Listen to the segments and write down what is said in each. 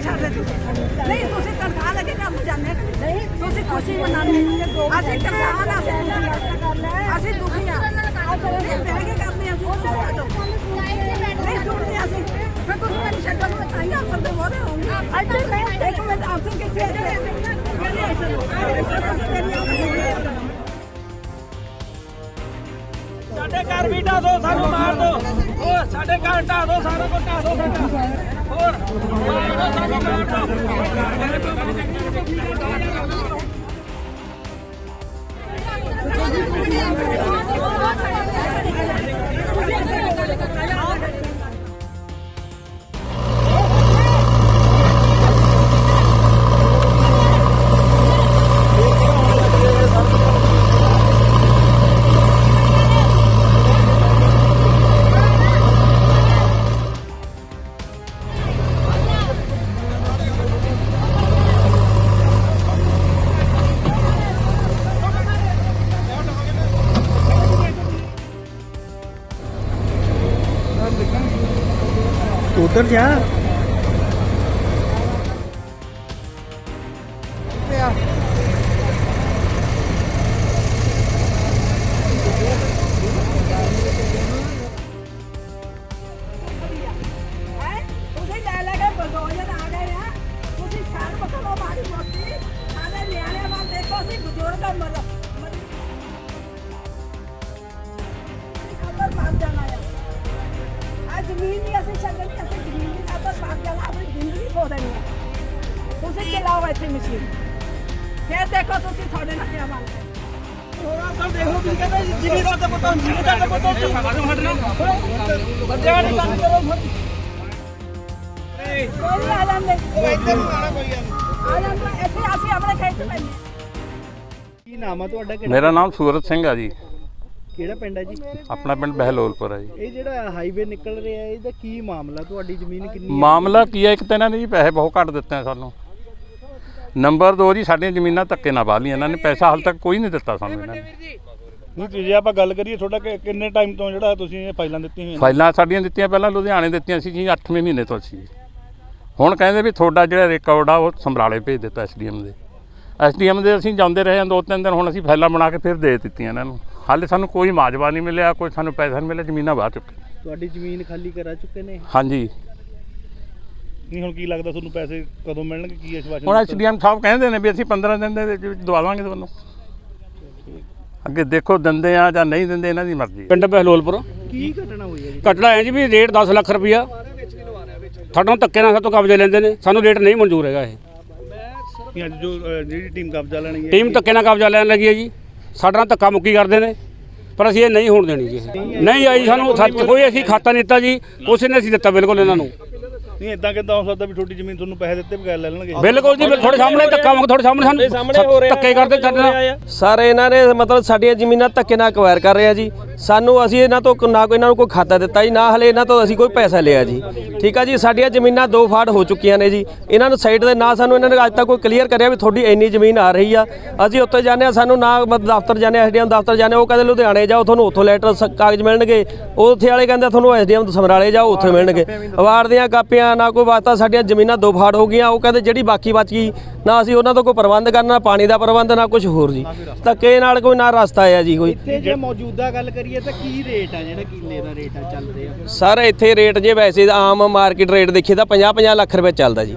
छाड़ देती नहीं तुझे ਸਾਡੇ ਘਰ ਵੀ ਢਾ ਦੋ ਸਾਨੂੰ ਮਾਰ ਦੋ ਹੋਰ ਸਾਡੇ ਘਰ ਢਾ ਦੋ ਸਾਰਾ ਕੁਝ ਢਾ ਦੋ ਸਾਡਾ ਹੋਰ ਆ ਆ ਜ਼ਮੀਨ ਨਹੀਂ ਅਸੀਂ ਜ਼ਮੀਨ ਦੀ ਖਬਰ ਪਾ ਜਾਣਾ ਆਪਣੀ ਜ਼ਿੰਦਗੀ ਖੋ ਦੇਣੀ ਆ ਤੁਸੀਂ ਚਲਾਓ ਇੱਥੇ ਮਸ਼ੀਨ ਫਿਰ ਦੇਖੋ ਤੁਸੀਂ ਤੁਹਾਡੇ ਨਾਲ ਕੀ ਬਣਦਾ ਹੋਰ ਦੇਖੋ ਤੁਸੀਂ ਕਹਿੰਦੇ ਜ਼ਿਮੀਦਾਰ ਦਾ ਪੁੱਤ ਜ਼ਿਮੀਦਾਰ ਦਾ ਪੁੱਤ ਹਟਣਾ ਬੰਦਿਆਂ ਨੇ ਕੰਮ ਕਰੋ ਕੋਈ ਆ ਜਾਂਦੇ। ਇੱਧਰ ਆ ਜਾਂਦੇ। ਇੱਥੇ ਅਸੀਂ ਆਪਣੇ ਖੇਤ ਚ ਪੈਂਦੇ ਕੀ ਨਾਮ ਆ ਤੁਹਾਡਾ ਕਿਹੜਾ? ਮੇਰਾ ਨਾਮ ਸੂਰਤ ਸਿੰਘ ਆ ਜੀ। ਕਿਹੜਾ ਪਿੰਡ ਹੈ ਜੀ? ਆਪਣਾ ਪਿੰਡ ਬਹਿਲੋਲਪੁਰ ਆ ਜੀ। ਇਹ ਜਿਹੜਾ ਹਾਈਵੇ ਨਿਕਲ ਰਿਹਾ ਇਹਦਾ ਕੀ ਮਾਮਲਾ? ਤੁਹਾਡੀ ਜ਼ਮੀਨ ਕਿੰਨੀ ਹੈ? ਮਾਮਲਾ ਕੀ ਹੈ? ਇੱਕ ਤਾਂ ਇਹਨਾਂ ਨੇ ਜੀ ਪੈਸੇ ਬਹੁਤ ਘੱਟ ਦਿੱਤੇ ਆ ਸਾਨੂੰ। ਨੰਬਰ 2 ਜੀ ਸਾਡੀਆਂ ਜ਼ਮੀਨਾਂ ਧੱਕੇ ਨਾਲ ਵਾਹ ਲਈਆਂ। ਇਹਨਾਂ ਨੇ ਪੈਸਾ ਹਾਲ ਤੱਕ ਕੋਈ ਨਹੀਂ ਦਿੱਤਾ ਸਾਨੂੰ ਇਹਨਾਂ ਨੇ। ਨਹੀਂ ਤੇ ਜੇ ਆਪਾਂ ਗੱਲ ਕਰੀਏ ਤੁਹਾਡਾ ਕਿ- ਕਿੰਨੇ ਟਾਈਮ ਤੋਂ ਜਿਹੜਾ ਤੁਸੀਂ ਇਹ ਫਾਈਲਾਂ ਦਿੱਤੀਆਂ ਹੋਈਆਂ ਨੇ? ਫਾਈਲਾਂ ਸਾਡੀਆਂ ਦਿੱਤੀਆਂ ਪਹਿਲਾਂ ਲੁਧਿਆਣੇ ਦਿੱਤੀਆਂ ਸੀ ਜੀ 8ਵੇਂ ਮਹੀਨੇ ਤੋਂ ਸੀ ਹੁਣ ਕਹਿੰਦੇ ਵੀ ਤੁਹਾਡਾ ਜਿਹੜਾ ਰਿਕਾਰਡ ਆ ਉਹ ਸੰਭਰਾਲੇ ਭੇਜ ਦਿੱਤਾ ਐਸਡੀਐਮ ਦੇ। ਐਸਡੀਐਮ ਦੇ ਅਸੀਂ ਜਾਂਦੇ ਰਹੇ ਹਾਂ ਦੋ ਤਿੰਨ ਦਿਨ ਹੁਣ ਅਸੀਂ ਫਾਈਲਾਂ ਬਣਾ ਕੇ ਫਿਰ ਦੇ ਦਿੱਤੀਆਂ ਇਹਨਾਂ ਨੂੰ। ਹਾਲੇ ਸਾਨੂੰ ਕੋਈ ਮਾਜਵਾ ਨਹੀਂ ਮਿਲਿਆ ਕੋਈ ਸਾਨੂੰ ਪੈਸਾ ਨਹੀਂ ਮਿਲਿਆ ਜ਼ਮੀਨਾਂ ਵਾਹ ਚੁੱਕੇ ਤੁਹਾਡੀ ਜ਼ਮੀਨ ਖਾਲੀ ਕਰਾ ਚੁੱਕੇ ਨੇ? ਹਾਂਜੀ। ਨਹੀਂ ਹੁਣ ਕੀ ਲੱਗਦਾ ਤੁਹਾਨੂੰ ਪੈਸੇ ਕਦੋਂ ਮਿਲਣਗੇ? ਕੀ ਵਾਰ ਹੁਣ ਐਸਡੀਐਮ ਸਾਹਿਬ ਕਹਿੰਦੇ ਨੇ ਵੀ ਅਸੀਂ 15 ਦਿਨ ਦੇ ਵਿੱਚ ਦਵਾ ਤੁਹਾਨੂੰ। ਅੱਗੇ ਦੇਖੋ ਦਿੰਦੇ ਆ ਜਾਂ ਨਹੀਂ ਦਿੰਦੇ ਇਹਨਾਂ ਦੀ ਮਰਜ਼ੀ ਪਿੰਡ ਬਹਿਲੋਲਪੁਰ। ਕੀ ਘਟਨਾ ਹੋਈ ਹੈ ਜੀ? ਘਟਨਾ ਹੈ ਜੀ ਵੀ ਰੇਟ 10 ਲੱਖ ਰੁਪਇਆ ਸਾਡੋਂ ਧੱਕੇ ਨਾਲ ਸਾਤੋਂ ਕਬਜ਼ੇ ਲੈਂਦੇ ਨੇ। ਸਾਨੂੰ ਰੇਟ ਨਹੀਂ ਮਨਜ਼ੂਰ ਹੈਗਾ ਇਹ। ਅੱਜ ਜੋ ਜਿਹੜੀ ਟੀਮ ਕਬਜ਼ਾ ਲੈਣੀ ਹੈ ਟੀਮ ਧੱਕੇ ਨਾਲ ਕਬਜ਼ਾ ਲੈਣ ਲੱਗੀ ਹੈ ਜੀ। ਸਾਡੇ ਨਾਲ ਧੱਕਾ ਮੁੱਕੀ ਕਰਦੇ ਨੇ, ਪਰ ਅਸੀਂ ਇਹ ਨਹੀਂ ਹੋਣ ਦੇਣੀ ਜੀ ਨਹੀਂ ਆਈ ਸਾਨੂੰ ਸੱਚ ਕੋਈ ਅਸੀਂ ਖਾਤਾ ਨਹੀਂ ਦਿੱਤਾ ਜੀ, ਕੁਛ ਨੇ ਅਸੀਂ ਦਿੱਤਾ ਬਿਲਕੁਲ ਇਹਨਾਂ ਨੂੰ। ਨਹੀਂ ਇਦਾਂ ਕਿਦਾਂ ਹੋ ਸਕਦਾ ਵੀ ਤੁਹਾਡੀ ਜ਼ਮੀਨ ਤੁਹਾਨੂੰ ਪੈਸੇ ਦਿੱਤੇ ਬਗੈਰ ਲੈ ਲੈਣਗੇ? ਬਿਲਕੁਲ ਜੀ ਤੁਹਾਡੇ ਸਾਹਮਣੇ ਧੱਕਾ ਮੁੱਕ ਤੁਹਾਡੇ ਸਾਹਮਣੇ ਸਾਨੂੰ ਧੱਕੇ ਕਰਦੇ ਨਾਲ ਸਰ ਇਹਨਾਂ ਨੇ ਮਤਲਬ ਸਾਡੀਆਂ ਜ਼ਮੀਨਾਂ ਧੱਕੇ ਨਾਲ ਅਕਵਾਇਰ ਕਰ ਰਹੇ ਆ ਜੀ। ਸਾਨੂੰ ਅਸੀਂ ਇਹਨਾਂ ਤੋਂ ਨਾ ਕੋਈ ਇਹਨਾਂ ਨੂੰ ਕੋਈ ਖਾਤਾ ਦਿੱਤਾ ਜੀ ਨਾ ਹਲੇ ਇਹਨਾਂ ਤੋਂ ਅਸੀਂ ਕੋਈ ਪੈਸਾ ਲਿਆ ਜੀ। ਠੀਕ ਆ ਜੀ ਸਾਡੀਆਂ ਜ਼ਮੀਨਾਂ ਦੋ ਫਾੜ ਹੋ ਚੁੱਕੀਆਂ ਨੇ ਜੀ। ਇਹਨਾਂ ਨੂੰ ਸਾਈਡ ਦੇ ਨਾ ਸਾਨੂੰ ਇਹਨਾਂ ਨੇ ਅੱਜ ਤੱਕ ਕੋਈ ਕਲੀਅਰ ਕਰਿਆ ਵੀ ਤੁਹਾਡੀ ਇੰਨੀ ਜ਼ਮੀਨ ਆ ਰਹੀ ਆ। ਅਸੀਂ ਉੱਥੇ ਜਾਂਦੇ ਆ ਸਾਨੂੰ ਨਾ ਦਫ਼ਤਰ ਜਾਂਦੇ ਆ ਐਸਡੀਐਮ ਦਫ਼ਤਰ ਜਾਂਦੇ ਹਾਂ, ਉਹ ਕਹਿੰਦੇ ਲੁਧਿਆਣੇ ਜਾਓ ਤੁਹਾਨੂੰ ਉੱਥੋਂ ਲੈਟਰ ਕਾਗਜ਼ ਮਿਲਣਗੇ। ਉਹ ਉੱਥੇ ਵਾਲੇ ਕਹਿੰਦੇ ਤੁਹਾਨੂੰ ਐਸਡੀਐਮ ਸਮਰਾਲੇ ਜਾਓ ਉੱਥੇ ਮਿਲਣਗੇ। ਅਵਾਰਡ ਦੀਆਂ ਕਾਪੀਆਂ ਨਾ ਕੋਈ ਵਾਸਤਾ ਸਾਡੀਆਂ ਜ਼ਮੀਨਾਂ ਦੋ ਫਾੜ ਹੋ ਗਈਆਂ ਉਹ ਕਹਿੰਦੇ ਜਿਹੜੀ ਬਾਕੀ ਬਚ ਗਈ ਨਾ ਅਸੀਂ ਉਹਨਾਂ ਤੋਂ ਕੋਈ ਪ੍ਰਬੰਧ ਕਰਨਾ ਪਾਣੀ ਦਾ ਪ੍ਰਬੰਧ ਨਾ ਕੁਝ ਹੋਰ ਜੀ। ਧੱਕੇ ਨਾਲ ਕੋਈ ਨਾ ਰਸਤਾ ਆ ਜੀ ਕੋਈ। ਇੱਥੇ ਜੇ ਮੌਜੂਦਾ ਗੱਲ ਕਰੀਏ ਤਾਂ ਕੀ ਰੇਟ ਆ ਜਿਹੜਾ ਕਿੱਲੇ ਦਾ ਰੇਟ ਆ ਚੱਲ ਰਿਹਾ? ਸਰ ਇੱਥੇ ਰੇਟ ਜੇ ਵੈਸੇ ਆਮ ਮਾਰਕੀਟ ਰੇਟ ਦੇਖੀਏ ਤਾਂ 50 50 ਲੱਖ ਰੁਪਏ ਚੱਲਦਾ ਜੀ।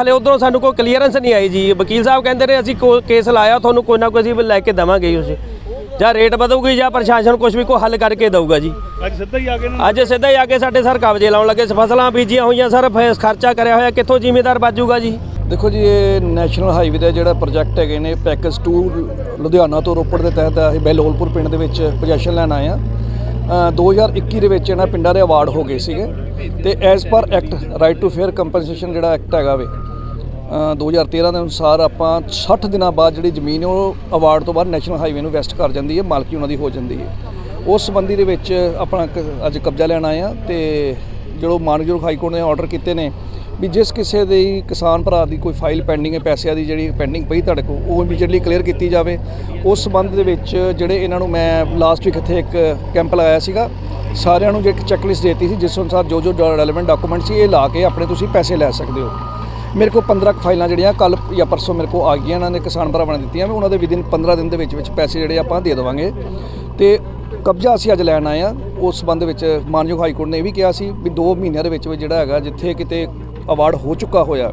ਹਲੇ ਉਧਰੋਂ ਸਾਨੂੰ ਕੋਈ ਕਲੀਅਰੈਂਸ ਨਹੀਂ ਆਈ ਜੀ। ਵਕੀਲ ਸਾਹਿਬ ਕਹਿੰਦੇ ਨੇ ਅਸੀਂ ਕੋ- ਕੇਸ ਲਾਇਆ ਤੁਹਾਨੂੰ ਕੋਈ ਨਾ ਕੋਈ ਅਸੀਂ ਲੈ ਕੇ ਦੇਵਾਂਗੇ ਉਸ। ਜਾਂ ਰੇਟ ਵਧੂਗੀ ਜਾਂ ਪ੍ਰਸ਼ਾਸਨ ਕੁਝ ਵੀ ਕੋਈ ਹੱਲ ਕਰਕੇ ਦਊਗਾ ਜੀ। ਅੱਜ ਸਿੱਧਾ ਹੀ ਆ ਕੇ ਅੱਜ ਸਿੱਧਾ ਹੀ ਆ ਕੇ ਸਾਡੇ ਸਰ ਕਬਜ਼ੇ ਲਾਉਣ ਲੱਗੇ ਫਸਲਾਂ ਬੀਜੀਆਂ ਹੋਈਆਂ ਸਰ ਖਰਚਾ ਕਰਿਆ ਹੋਇਆ ਕਿੱਥੋਂ ਜ਼ਿਮੀਦਾਰ ਬਾਜੂਗਾ ਜੀ? ਦੇਖੋ ਜੀ ਇਹ ਨੈਸ਼ਨਲ ਹਾਈਵੇ ਦਾ ਜਿਹੜਾ ਪ੍ਰੋਜੈਕਟ ਹੈਗੇ ਨੇ ਪੈਕੇਜ 2 ਲੁਧਿਆਣਾ ਤੋਂ ਰੋਪੜ ਦੇ ਤਹਿਤ ਅਸੀਂ ਬਹਿਲੋਲਪੁਰ ਪਿੰਡ ਦੇ ਵਿੱਚ ਪੋਜੀਸ਼ਨ ਲੈਣ ਆਏ ਆ 2021 ਦੇ ਵਿੱਚ ਇਹਨਾਂ ਪਿੰਡਾਂ ਦੇ ਅਵਾਰਡ ਹੋ ਗਏ ਸੀਗੇ। ਤੇ as per act right to fair compensation ਜਿਹੜਾ ਐਕਟ ਹੈਗਾ ਵੇ 2013 ਦੇ ਅਨੁਸਾਰ ਆਪਾਂ 60 ਦਿਨਾਂ ਬਾਅਦ ਜਿਹੜੀ ਜ਼ਮੀਨ ਉਹ ਅਵਾਰਡ ਤੋਂ ਬਾਅਦ ਨੈਸ਼ਨਲ ਹਾਈਵੇ ਨੂੰ ਵੈਸਟ ਕਰ ਜਾਂਦੀ ਹੈ, ਮਾਲਕੀ ਉਹਨਾਂ ਦੀ ਹੋ ਜਾਂਦੀ ਹੈ। ਉਸ ਸੰਬੰਧੀ ਦੇ ਵਿੱਚ ਆਪਣਾ ਕ- ਅੱਜ ਕਬਜ਼ਾ ਲੈਣ ਆਏ ਆ ਤੇ ਜਿਹੜੋ ਮਾਨਯੋਗ ਹਾਈ ਕੋਰਟ ਨੇ ਆਰਡਰ ਕੀਤੇ ਨੇ ਵੀ ਜਿਸ ਕਿਸੇ ਦੇ ਕਿਸਾਨ ਭਰਾ ਦੀ ਕੋਈ ਫਾਈਲ ਪੈਂਡਿੰਗ ਹੈ, ਪੈਸਿਆਂ ਦੀ ਜਿਹੜੀ ਪੈਂਡਿੰਗ ਪਈ ਤੁਹਾਡੇ ਕੋਲ, ਉਹ ਇਮੀਡੀਏਟਲੀ ਕਲੀਅਰ ਕੀਤੀ ਜਾਵੇ। ਉਸ ਸੰਬੰਧ ਦੇ ਵਿੱਚ ਜਿਹੜੇ ਇਹਨਾਂ ਨੂੰ ਮੈਂ ਲਾਸਟ ਵੀਕ ਇੱਥੇ ਇੱਕ ਕੈਂਪ ਲਗਾਇਆ ਸੀਗਾ, ਸਾਰਿਆਂ ਨੂੰ ਜੇ ਇੱਕ ਚੈੱਕਲਿਸਟ ਦਿੱਤੀ ਸੀ, ਜਿਸ ਅਨੁਸਾਰ ਜੋ ਜੋ ਰੈਲੇਵੈਂਟ ਡਾਕੂਮੈਂਟ ਸੀ, ਇਹ ਲਾ ਕੇ ਆਪਣੇ ਤੁਸੀਂ ਪੈਸੇ ਲੈ ਸਕਦੇ ਹੋ। ਮੇਰੇ ਕੋਲ 15 ਕੁ ਫਾਈਲਾਂ ਜਿਹੜੀਆਂ ਕੱਲ ਜਾਂ ਪਰਸੋਂ ਮੇਰੇ ਕੋਲ ਆ ਗਈਆਂ, ਇਹਨਾਂ ਨੇ ਕਿਸਾਨ ਭਰਾਵਾਂ ਨੇ ਦਿੱਤੀਆਂ ਵੀ ਉਹਨਾਂ ਦੇ ਵਿਦਿਨ 15 ਦਿਨ ਦੇ ਵਿੱਚ ਵਿੱਚ ਪੈਸੇ ਜਿਹੜੇ ਆਪਾਂ ਦੇ ਦੇਵਾਂਗੇ। ਤੇ ਕਬਜ਼ਾ ਅਸੀਂ ਅੱਜ ਲੈਣ ਆਏ ਆ ਉਸ ਸੰਬੰਧ ਵਿੱਚ ਮਾਨਯੋਗ ਹਾਈ ਕੋਰਟ ਨੇ ਇਹ ਵੀ ਕਿਹਾ ਸੀ ਵੀ 2 ਮਹੀਨਿਆਂ ਦੇ ਵਿੱਚ ਵਿੱਚ ਜਿਹੜਾ ਹੈਗਾ, ਜਿੱਥੇ ਕਿਤੇ ਅਵਾਰਡ ਹੋ ਚੁੱਕਾ ਹੋਇਆ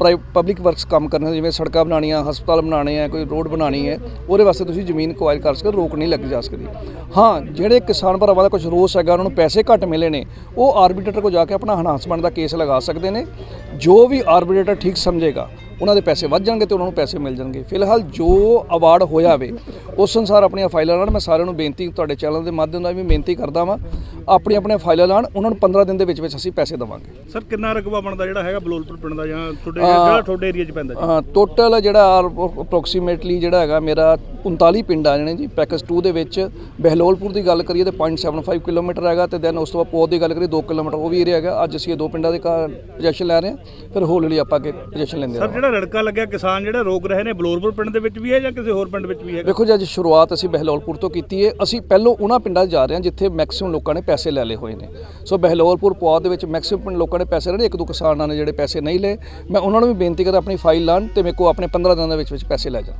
ਪਬਲਿਕ ਵਰਕਸ ਕੰਮ ਕਰਨੇ ਜਿਵੇਂ ਸੜਕਾਂ ਬਣਾਉਣੀਆਂ ਹਸਪਤਾਲ ਬਣਾਉਣੇ ਆ ਕੋਈ ਰੋਡ ਬਣਾਉਣੀ ਹੈ ਉਹਦੇ ਵਾਸਤੇ ਤੁਸੀਂ ਜ਼ਮੀਨ ਕੁਆਇਰ ਕਰ ਸਕਦੇ ਹੋ, ਰੋਕ ਨਹੀਂ ਲੱਗ ਜਾ ਸਕਦੀ। ਹਾਂ ਜਿਹੜੇ ਕਿਸਾਨ ਭਰਾਵਾਂ ਦਾ ਕੁਝ ਰੋਸ ਹੈਗਾ ਉਹਨਾਂ ਨੂੰ ਪੈਸੇ ਘੱਟ ਮਿਲੇ ਨੇ ਉਹ ਆਰਬੀਟਰੇਟਰ ਕੋਲ ਜਾ ਕੇ ਆਪਣਾ ਹਨਾਸਮੈਂਟ ਦਾ ਕੇਸ ਲਗਾ ਸਕਦੇ ਨੇ। ਜੋ ਵੀ ਆਰਬੀਟਰੇਟਰ ਠੀਕ ਸਮਝੇਗਾ ਉਹਨਾਂ ਦੇ ਪੈਸੇ ਵੱਧ ਜਾਣਗੇ ਤੇ ਉਹਨਾਂ ਨੂੰ ਪੈਸੇ ਮਿਲ ਜਾਣਗੇ। ਫਿਲਹਾਲ ਜੋ ਅਵਾਰਡ ਹੋਇਆ ਵੇ ਉਸ ਅਨੁਸਾਰ ਆਪਣੀਆਂ ਫਾਈਲਾਂ ਨਾਲ ਮੈਂ ਸਾਰਿਆਂ ਨੂੰ ਬੇਨਤੀ ਤੁਹਾਡੇ ਚੈਨਲ ਦੇ ਮਾਧਿਅਮ ਨਾਲ ਵੀ ਬੇਨਤੀ ਕਰਦਾ ਵਾਂ। ਆਪਣੀ ਆਪਣੀਆਂ ਫਾਈਲਾਂ ਲਾਣ ਉਹਨਾਂ ਨੂੰ 15 ਦਿਨ ਦੇ ਵਿੱਚ ਵਿੱਚ ਅਸੀਂ ਪੈਸੇ ਦੇਵਾਂਗੇ। ਸਰ ਕਿੰਨਾ ਰਕਬਾ ਬਣਦਾ ਜਿਹੜਾ ਹੈਗਾ ਬਲੋਲਪੁਰ ਪਿੰਡ ਦਾ ਜਾਂ ਤੁਹਾਡੇ ਜਿਹੜਾ ਤੁਹਾਡੇ ਏਰੀਆ 'ਚ ਪੈਂਦਾ ਜੀ? ਟੋਟਲ ਜਿਹੜਾ ਅਪਰੋਕਸੀਮੇਟਲੀ ਜਿਹੜਾ ਹੈਗਾ ਮੇਰਾ 39 ਪਿੰਡ ਆ ਜਿਹੜੇ ਜੀ ਪੈਕੇਜ 2 ਦੇ ਵਿੱਚ। ਬਹਿਲੋਲਪੁਰ ਦੀ ਗੱਲ ਕਰੀਏ ਤੇ 0.75 ਕਿਲੋਮੀਟਰ ਹੈਗਾ ਤੇ ਦੈਨ ਉਸ ਤੋਂ ਬਾਅਦ ਪੋਤ ਦੀ ਗੱਲ ਕਰੀਏ 2 ਕਿਲੋਮੀਟਰ ਉਹ ਵੀ ਏਰੀਆ ਹੈਗਾ। ਅੱਜ ਅਸੀਂ ਇਹ ਦੋ ਪਿੰਡਾਂ ਦੇ ਪੋਜੀਸ਼ਨ ਲੈ ਰਹੇ ਹਾਂ। ਫਿਰ ਹੌਲੀ ਹੌਲੀ ਆਪਾਂ ਅੱਗੇ ਪੋਜੀਸ਼ਨ ਲੈਂਦੇ ਸਰ ਜਿਹੜਾ ਰੜਕਾ ਲੱਗਿਆ ਕਿਸਾਨ ਜਿਹੜੇ ਰੋਕ ਰਹੇ ਨੇ ਬਲੋਲਪੁਰ ਪਿੰਡ ਦੇ ਵਿੱਚ ਵੀ ਹੈ ਜਾਂ ਕਿਸੇ ਹੋਰ ਪਿੰਡ ਵਿੱਚ ਵੀ ਹੈ ਵੇਖੋ ਜੀ ਅੱਜ ਸ਼ੁਰੂਆਤ ਅਸੀਂ ਬਹਿਲੋਲਪੁਰ ਤੋਂ ਕੀਤੀ ਹੈ। ਅਸੀਂ ਪਹਿਲੋਂ ਉਹਨਾਂ ਪਿੰਡਾਂ 'ਚ ਜਾ ਰਹੇ ਹਾਂ ਜਿੱਥੇ ਮੈਕਸਿਮਮ ਲੋਕਾਂ ਨੇ ਪੈਸੇ ਲੈ ਲਏ ਹੋਏ ਨੇ। ਸੋ ਬਹਿਲੋਲਪੁਰ ਪੁਆਧ ਦੇ ਵਿੱਚ ਮੈਕਸਿਮਮ ਲੋਕਾਂ ਨੇ ਪੈਸੇ ਲੈ ਲਏ ਇੱਕ ਦੋ ਕਿਸਾਨਾਂ ਨੇ ਜਿਹੜੇ ਪੈਸੇ ਨਹੀਂ ਲਏ। ਮੈਂ ਉਹਨਾਂ ਨੂੰ ਵੀ ਬੇਨਤੀ ਕਰਦਾ ਆਪਣੀ ਫਾਈਲ ਲਾਣ ਤੇ ਮੇਰੇ ਕੋਲ ਆਪਣੇ 15 ਦਿਨਾਂ ਦੇ ਵਿੱਚ ਵਿੱਚ ਪੈਸੇ ਲੈ ਜਾਣ।